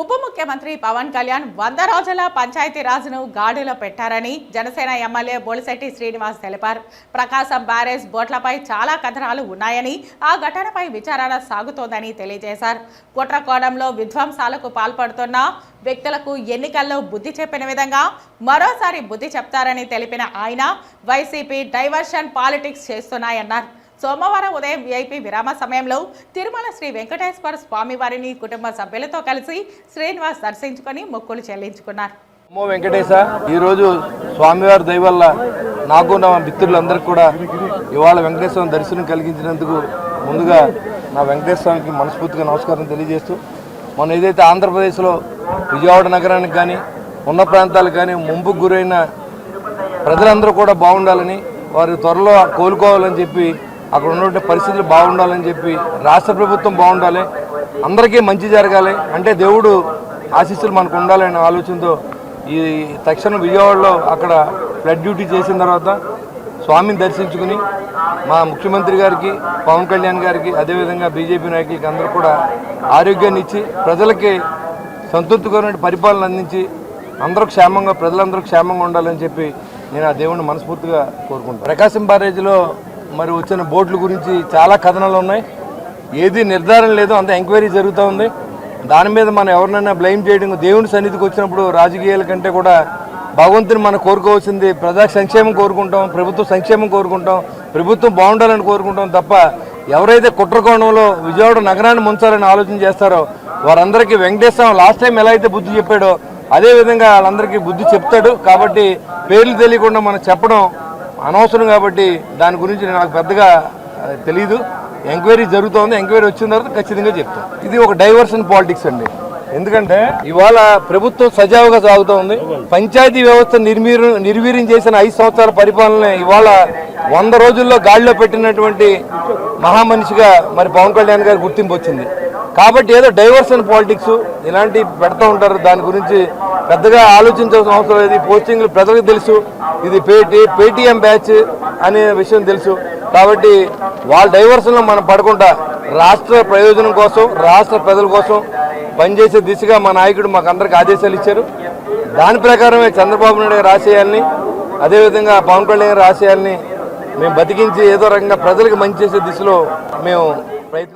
ఉప ముఖ్యమంత్రి పవన్ కళ్యాణ్ వంద రోజుల పంచాయతీరాజ్ను గాడిలో పెట్టారని జనసేన ఎమ్మెల్యే బోలిశెట్టి శ్రీనివాస్ తెలిపారు. ప్రకాశం బ్యారేజ్ బోట్లపై చాలా కథనాలు ఉన్నాయని ఆ ఘటనపై విచారణ సాగుతోందని తెలియజేశారు. కుట్రకోణంలో విధ్వంసాలకు పాల్పడుతున్న వ్యక్తులకు ఎన్నికల్లో బుద్ధి చెప్పిన విధంగా మరోసారి బుద్ధి చెప్తారని తెలిపిన ఆయన వైసీపీ డైవర్షన్ పాలిటిక్స్ చేస్తున్నాయన్నారు. సోమవారం ఉదయం విఐపి విరామ సమయంలో తిరుమల శ్రీ వెంకటేశ్వర స్వామివారిని కుటుంబ సభ్యులతో కలిసి శ్రీనివాస్ దర్శించుకొని మొక్కులు చెల్లించుకున్నారు. అమ్మో వెంకటేశ ఈరోజు స్వామివారి దయ వల్ల నాకు నా మిత్రులందరికీ కూడా ఇవాళ వెంకటేశ్వరం దర్శనం కలిగించినందుకు ముందుగా నా వెంకటేశ్వర స్వామికి మనస్ఫూర్తిగా నమస్కారం తెలియజేస్తూ మనం ఏదైతే ఆంధ్రప్రదేశ్లో విజయవాడ నగరానికి కానీ ఉన్న ప్రాంతాలకు కానీ ముంపు గురైన ప్రజలందరూ కూడా బాగుండాలని వారు త్వరలో కోలుకోవాలని చెప్పి అక్కడ ఉన్నటువంటి పరిస్థితులు బాగుండాలని చెప్పి రాష్ట్ర ప్రభుత్వం బాగుండాలి అందరికీ మంచి జరగాలి అంటే దేవుడు ఆశీస్సులు మనకు ఉండాలనే ఆలోచనతో ఈ తక్షణం విజయవాడలో అక్కడ ఫ్లడ్ డ్యూటీ చేసిన తర్వాత స్వామిని దర్శించుకుని మా ముఖ్యమంత్రి గారికి పవన్ కళ్యాణ్ గారికి అదేవిధంగా బీజేపీ నాయకులకి అందరూ కూడా ఆరోగ్యాన్ని ఇచ్చి ప్రజలకి సంతృప్తికరమైన పరిపాలన అందించి అందరూ క్షేమంగా ప్రజలందరూ క్షేమంగా ఉండాలని చెప్పి నేను ఆ దేవుణ్ణి మనస్ఫూర్తిగా కోరుకుంటాను ప్రకాశం బ్యారేజ్లో మరి వచ్చిన బోట్ల గురించి చాలా కథనాలు ఉన్నాయి. ఏది నిర్ధారణ లేదు అంత ఎంక్వైరీ జరుగుతూ ఉంది. దాని మీద మనం ఎవరినైనా బ్లేమ్ చేయడం దేవుని సన్నిధికి వచ్చినప్పుడు రాజకీయాల కంటే కూడా భగవంతుని మనం కోరుకోవాల్సింది ప్రజా సంక్షేమం కోరుకుంటాం ప్రభుత్వ సంక్షేమం కోరుకుంటాం ప్రభుత్వం బాగుండాలని కోరుకుంటాం తప్ప ఎవరైతే కుట్రకోణంలో విజయవాడ నగరాన్ని ముంచాలని ఆలోచన చేస్తారో వారందరికీ వెంకటేశ్వరం లాస్ట్ టైం ఎలా అయితే బుద్ధి చెప్పాడో అదే విధంగా వాళ్ళందరికీ బుద్ధి చెప్తాడు. కాబట్టి పేర్లు తెలియకుండా మనం చెప్పడం అనవసరం కాబట్టి దాని గురించి నాకు పెద్దగా తెలీదు. ఎంక్వైరీ జరుగుతోంది. ఎంక్వైరీ వచ్చిన తర్వాత ఖచ్చితంగా చెప్తాను ఇది ఒక డైవర్షన్ పాలిటిక్స్ అండి. ఎందుకంటే ఇవాళ ప్రభుత్వం సజావుగా సాగుతోంది. పంచాయతీ వ్యవస్థ నిర్వీర్యం నిర్వీర్యం చేసిన ఐదు సంవత్సరాల పరిపాలన ఇవాళ వంద రోజుల్లో గాడిలో పెట్టినటువంటి మహామనిషిగా మరి పవన్ కళ్యాణ్ గారి గుర్తింపు వచ్చింది. కాబట్టి ఏదో డైవర్షన్ పాలిటిక్స్ ఇలాంటివి పెడతా ఉంటారు. దాని గురించి పెద్దగా ఆలోచించాల్సిన అవసరం లేదు. పోస్టింగ్లు ప్రజలకు తెలుసు. ఇది పేటీ పేటీఎం బ్యాచ్ అనే విషయం తెలుసు. కాబట్టి వాళ్ళ డైవర్షన్లో మనం పడకుండా రాష్ట్ర ప్రయోజనం కోసం రాష్ట్ర ప్రజల కోసం పనిచేసే దిశగా మా నాయకుడు మాకు అందరికి ఆదేశాలు ఇచ్చారు. దాని ప్రకారమే చంద్రబాబు నాయుడు గారి ఆశయాల్ని అదేవిధంగా పవన్ కళ్యాణ్ గారి ఆశయాల్ని మేము బతికించి ఏదో రకంగా ప్రజలకు మంచి చేసే దిశలో మేము ప్రయత్నం